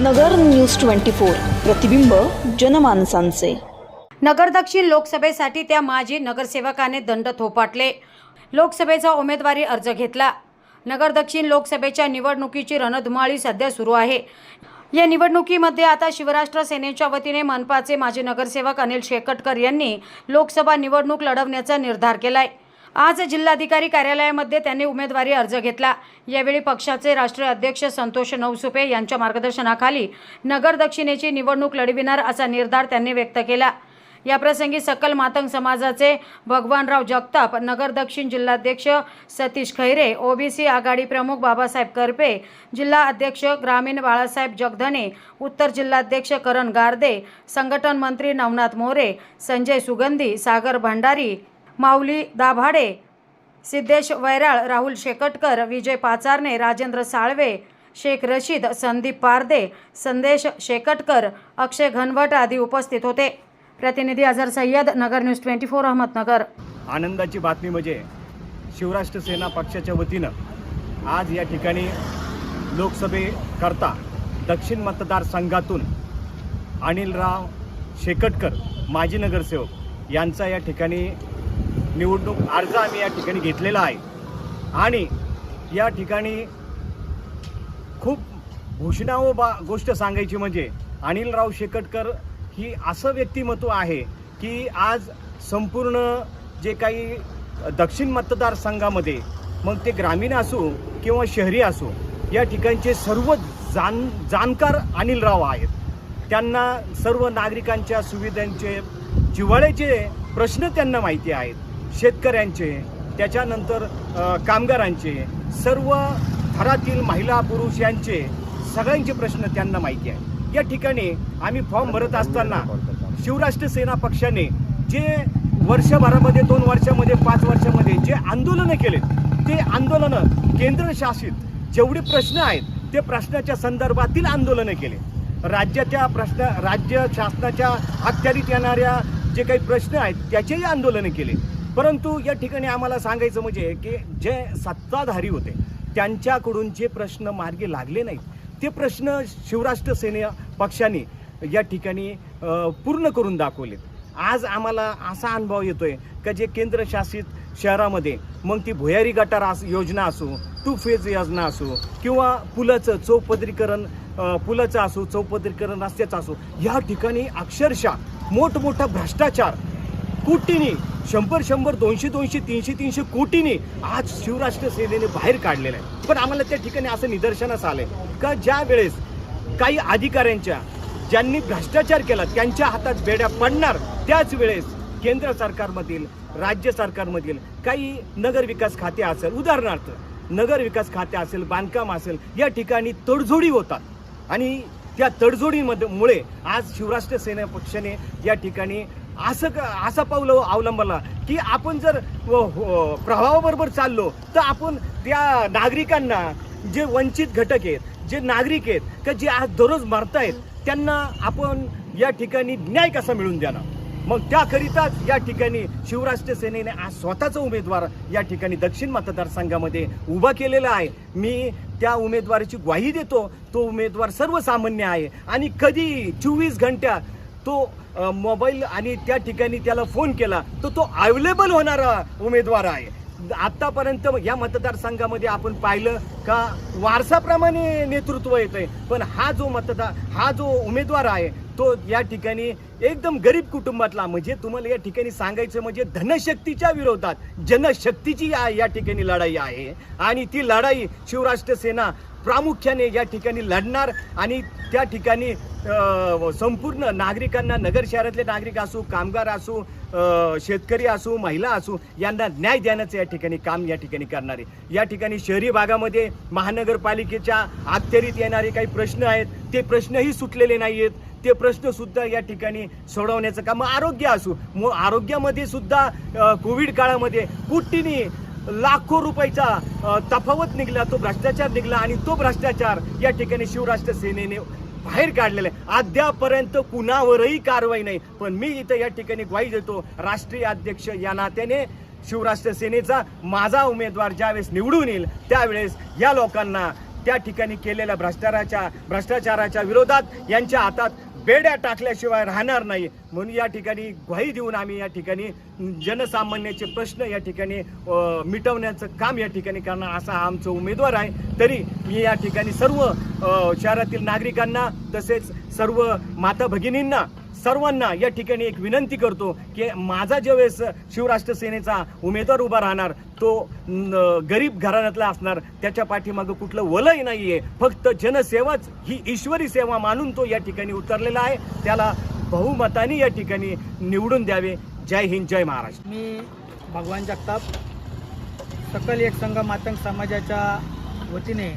नगर news twenty four. प्रतिबिंब जनमानसांचे. नगर दक्षिण लोकसभेसाठी त्या माजी नगरसेवकाने दंड थोपाटले. लोकसभेचा उमेदवारी अर्ज घेतला. नगर दक्षिण लोकसभेच्या निवडणुकीची रणधुमाळी सध्या सुरू आहे. या निवडणुकीमध्ये आता शिवराष्ट्र सेनेच्या वतीने मनपाचे माजी नगरसेवक अनिल शेकटकर यांनी लोकसभा निवडणूक लढवण्याचा निर्धार केला आहे आज जिल्हाधिकारी कार्यालयामध्ये त्यांनी उमेदवारी अर्ज घेतला. यावेळी पक्षाचे राष्ट्रीय अध्यक्ष संतोष नवसुपे यांच्या मार्गदर्शनाखाली नगर दक्षिणेची निवडणूक लढविणार असा निर्धार त्यांनी व्यक्त केला. याप्रसंगी सकल मातंग समाजाचे भगवानराव जगताप नगर दक्षिण जिल्हाध्यक्ष सतीश खैरे ओबीसी आघाडी प्रमुख बाबासाहेब करपे जिल्हा अध्यक्ष ग्रामीण बाळासाहेब जगधने उत्तर जिल्हाध्यक्ष करण गारदे संघटन मंत्री नवनाथ मोरे संजय सुगंधी सागर भंडारी माऊली दाभाडे सिद्धेश वैराळ राहुल शेकटकर विजय पाचारणे राजेंद्र साळवे शेख रशीद संदीप पारदे संदेश शेकटकर अक्षय घनवट आदी उपस्थित होते. प्रतिनिधी Azhar Sayyad Nagar news twenty four Ahmednagar. आनंदाची बातमी म्हणजे शिवराष्ट्र सेना पक्षाच्या वतीनं आज या ठिकाणी लोकसभेकरता दक्षिण मतदारसंघातून अनिलराव शेकटकर माजी नगरसेवक यांचा या ठिकाणी निवडणूक अर्ज आम्ही या ठिकाणी घेतलेला आहे. आणि या ठिकाणी खूप भूषणावं बा गोष्ट सांगायची म्हणजे अनिलराव शेकटकर ही असं व्यक्तिमत्व आहे की आज संपूर्ण जे काही दक्षिण मतदारसंघामध्ये मग ते ग्रामीण असो किंवा शहरी असो या ठिकाणचे सर्व जाण जाणकार अनिलराव आहेत. त्यांना सर्व नागरिकांच्या सुविधांचे जिव्हाळ्याचे प्रश्न त्यांना माहिती आहेत. शेतकऱ्यांचे त्याच्यानंतर कामगारांचे सर्व घरातील महिला पुरुष यांचे सगळ्यांचे प्रश्न त्यांना माहिती आहे. या ठिकाणी आम्ही फॉर्म भरत असताना शिवराष्ट्र सेना पक्षाने जे वर्षभरामध्ये दोन वर्षामध्ये पाच वर्षामध्ये जे आंदोलनं केले ते आंदोलनं केंद्रशासित जेवढे प्रश्न आहेत ते प्रश्नाच्या संदर्भातील आंदोलनं केले. राज्याच्या प्रश्न राज्य शासनाच्या अखत्यारीत येणाऱ्या जे काही प्रश्न आहेत त्याचेही आंदोलनं केले. परंतु या ठिकाणी आम्हाला सांगायचं म्हणजे की जे सत्ताधारी होते त्यांच्याकडून जे प्रश्न मार्गी लागले नाहीत ते प्रश्न शिवराष्ट्र सेने पक्षाने या ठिकाणी पूर्ण करून दाखवलेत. आज आम्हाला असा अनुभव येतोय का जे केंद्रशासित शहरामध्ये मग ती भुयारी गटार अस योजना असो टू फेज योजना असो किंवा पुलाचं चौपदरीकरण पुलाचं असो चौपदरीकरण रस्त्याचं असो या ठिकाणी अक्षरशः मोठमोठा भ्रष्टाचार कोटीने शंभर शंभर दोनशे दोनशे तीनशे तीनशे कोटीने आज शिवराष्ट्र सेनेने बाहेर काढलेलं आहे. पण आम्हाला त्या ठिकाणी असं निदर्शनास आलंय का? ज्या वेळेस काही अधिकाऱ्यांच्या ज्यांनी भ्रष्टाचार केला त्यांच्या हातात बेड्या पडणार त्याच वेळेस केंद्र सरकारमधील राज्य सरकारमधील काही नगरविकास खाते असेल उदाहरणार्थ नगर विकास खाते असेल बांधकाम असेल या ठिकाणी तडजोडी होतात. आणि त्या तडजोडीमध्ये मुळे आज शिवराष्ट्र सेना पक्षाने या ठिकाणी असं क- असा पाऊल अवलंबला की आपण जर हो, हो, प्रभावाबरोबर हो- प्रवाहाबरोबर चाललो तर आपण त्या नागरिकांना जे वंचित घटक आहेत जे नागरिक आहेत का जे आज दररोज मरतायत त्यांना आपण या ठिकाणी न्याय कसा मिळून देणार? मग त्याकरिताच या ठिकाणी शिवराष्ट्र सेनेने आज स्वतःचा उमेदवार या ठिकाणी दक्षिण मतदारसंघामध्ये उभा केलेला आहे. मी त्या उमेदवाराची ग्वाही देतो. तो उमेदवार सर्वसामान्य आहे. आणि कधी चोवीस घंट्या तो मोबाईल आणि त्या ठिकाणी त्याला फोन केला तर तो अवेलेबल होणारा उमेदवार आहे. आतापर्यंत या मतदारसंघामध्ये आपण पाहिलं का वारसाप्रमाणे नेतृत्व येत आहे पण हा जो मतदार हा जो उमेदवार आहे तो या ठिकाणी एकदम गरीब कुटुंबातला. म्हणजे तुम्हाला या ठिकाणी सांगायचं म्हणजे धनशक्तीच्या विरोधात जनशक्तीची या या ठिकाणी लढाई आहे. आणि ती लढाई शिवराष्ट्र सेना प्रामुख्याने या ठिकाणी लढणार आणि त्या ठिकाणी संपूर्ण नागरिकांना नगर शहरातले नागरिक असो कामगार असो शेतकरी असो महिला असो यांना न्याय देण्याचं या ठिकाणी काम या ठिकाणी करणार. आहे या ठिकाणी शहरी भागामध्ये महानगरपालिकेच्या अखत्यारीत येणारे काही प्रश्न आहेत ते प्रश्नही सुटलेले नाही आहेत ते प्रश्नसुद्धा या ठिकाणी सोडवण्याचं काम आरोग्य असो. मग आरोग्यामध्ये सुद्धा कोविड काळामध्ये कुठीने लाखो रुपयाचा तफावत निघला तो भ्रष्टाचार निघला आणि तो भ्रष्टाचार या ठिकाणी शिवराष्ट्र सेनेने बाहेर काढलेलं आहे. अद्यापर्यंत कुणावरही कारवाई नाही. पण मी इथं या ठिकाणी ग्वाही देतो राष्ट्रीय अध्यक्ष या नात्याने शिवराष्ट्र सेनेचा माझा उमेदवार ज्यावेळेस निवडून येईल त्यावेळेस या लोकांना त्या ठिकाणी केलेल्या भ्रष्टाचाराच्या भ्रष्टाचाराच्या विरोधात यांच्या हातात बेड्या टाकल्याशिवाय राहणार नाही. म्हणून या ठिकाणी ग्वाही देऊन आम्ही या ठिकाणी जनसामान्याचे प्रश्न या ठिकाणी मिटवण्याचं काम या ठिकाणी करणार असा हा आमचा उमेदवार आहे. तरी मी या ठिकाणी सर्व शहरातील नागरिकांना तसेच सर्व माता भगिनींना सर्वांना या ठिकाणी एक विनंती करतो की माझा ज्यावेळेस शिवराष्ट्र सेनेचा उमेदवार उभा राहणार तो गरीब घराण्यातला असणार त्याच्या पाठीमागं कुठलं वलय आहे फक्त जनसेवाच ही ईश्वरी सेवा मानून तो या ठिकाणी उतरलेला आहे. त्याला बहुमताने या ठिकाणी निवडून द्यावे. जय हिंद जय महाराष्ट्र. मी भगवान जगताप सकल एक संघ मातंग समाजाच्या वतीने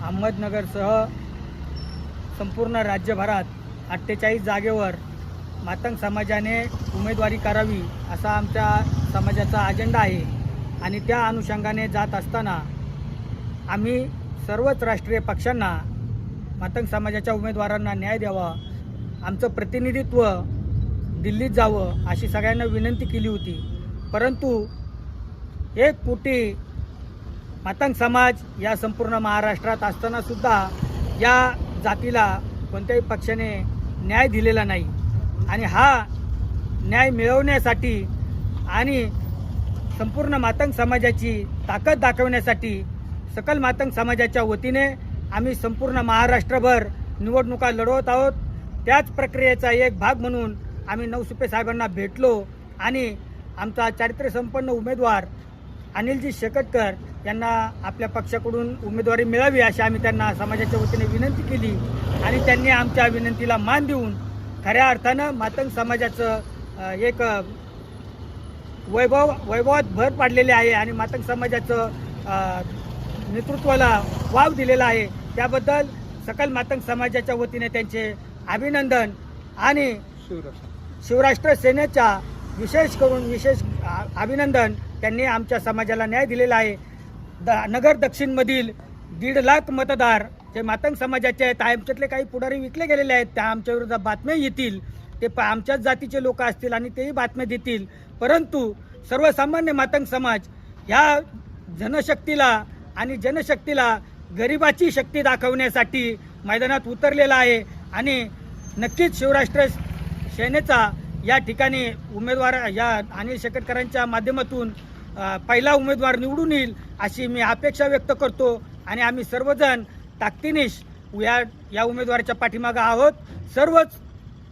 अहमदनगरसह संपूर्ण राज्यभरात अठ्ठेचाळीस जागेवर मातंग समाजाने उमेदवारी करावी असा आमच्या समाजाचा अजेंडा आहे. आणि त्या अनुषंगाने जात असताना आम्ही सर्वच राष्ट्रीय पक्षांना मातंग समाजाच्या उमेदवारांना न्याय द्यावा आमचं प्रतिनिधित्व दिल्लीत जावं अशी सगळ्यांना विनंती केली होती. परंतु एक कोटी मातंग समाज या संपूर्ण महाराष्ट्रात असतानासुद्धा या जातीला कोणत्याही पक्षाने न्याय दिलेला नाही. आणि हा न्याय मिळवण्यासाठी आणि संपूर्ण मातंग समाजाची ताकद दाखवण्यासाठी सकल मातंग समाजाच्या वतीने आम्ही संपूर्ण महाराष्ट्रभर निवडणुका लढवत आहोत. त्याच प्रक्रियेचा एक भाग म्हणून आम्ही नवसुपे साहेबांना भेटलो आणि आमचा चारित्र्यसंपन्न उमेदवार अनिलजी शेकटकर यांना आपल्या पक्षाकडून उमेदवारी मिळावी अशी आम्ही त्यांना समाजाच्या वतीने विनंती केली आणि त्यांनी आमच्या विनंतीला मान देऊन खऱ्या अर्थानं मातंग समाजाचं एक वैभव वैभवात भर पाडलेले आहे आणि मातंग समाजाचं नेतृत्वाला वाव दिलेला आहे. त्याबद्दल सकल मातंग समाजाच्या वतीने त्यांचे अभिनंदन आणि शिवराष्ट्र सेनेच्या विशेष करून विशेष अभिनंदन त्यांनी आमच्या समाजाला न्याय दिलेला आहे. द नगर दक्षिणमधील दीड लाख मतदार जे मातंग समाजाचे आहेत आमच्यातले काही पुढारी विकले गेलेले आहेत त्या आमच्या विरोधात बातम्या येतील. ते प आमच्याच जातीचे लोक असतील आणि तेही बातम्या देतील. परंतु सर्वसामान्य मातंग समाज ह्या जनशक्तीला आणि जनशक्तीला गरिबाची शक्ती दाखवण्यासाठी मैदानात उतरलेला आहे आणि नक्कीच शिवराष्ट्र सेनेचा या ठिकाणी उमेदवार या अनिल शेकटकरांच्या माध्यमातून पहिला उमेदवार निवडून येईल अशी मी अपेक्षा व्यक्त करतो. आणि आम्ही सर्वजण ताकदीनिश या या उमेदवाराच्या पाठीमागं आहोत. सर्वच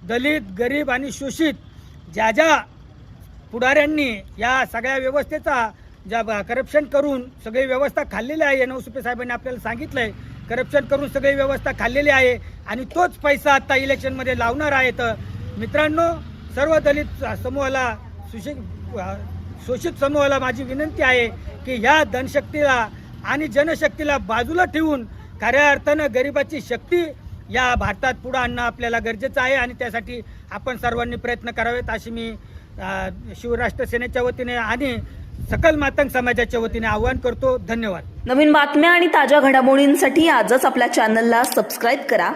दलित गरीब आणि शोषित ज्या ज्या पुढाऱ्यांनी या सगळ्या व्यवस्थेचा ज्या करप्शन करून सगळी व्यवस्था खाल्लेली आहे नवसुपे साहेबांनी आपल्याला सांगितलंय. करप्शन करून सगळी व्यवस्था खाल्लेली आहे आणि तोच पैसा आता इलेक्शनमध्ये लावणार आहेत. मित्रांनो सर्व दलित समूहाला सुशिक शोषित समूहाला माझी विनंती आहे की ह्या धनशक्तीला आणि जनशक्तीला बाजूला ठेवून खऱ्या अर्थानं गरिबाची शक्ती या भारतात पुढं आणणं आपल्याला गरजेचं आहे आणि त्यासाठी आपण सर्वांनी प्रयत्न करावेत अशी मी शिवराष्ट्र सेनेच्या वतीने आणि सकल मातंग समाजाच्या वतीने आवाहन करतो. धन्यवाद. नवीन बातम्या आणि ताज्या घडामोडींसाठी आजच आपल्या चॅनलला सबस्क्राईब करा.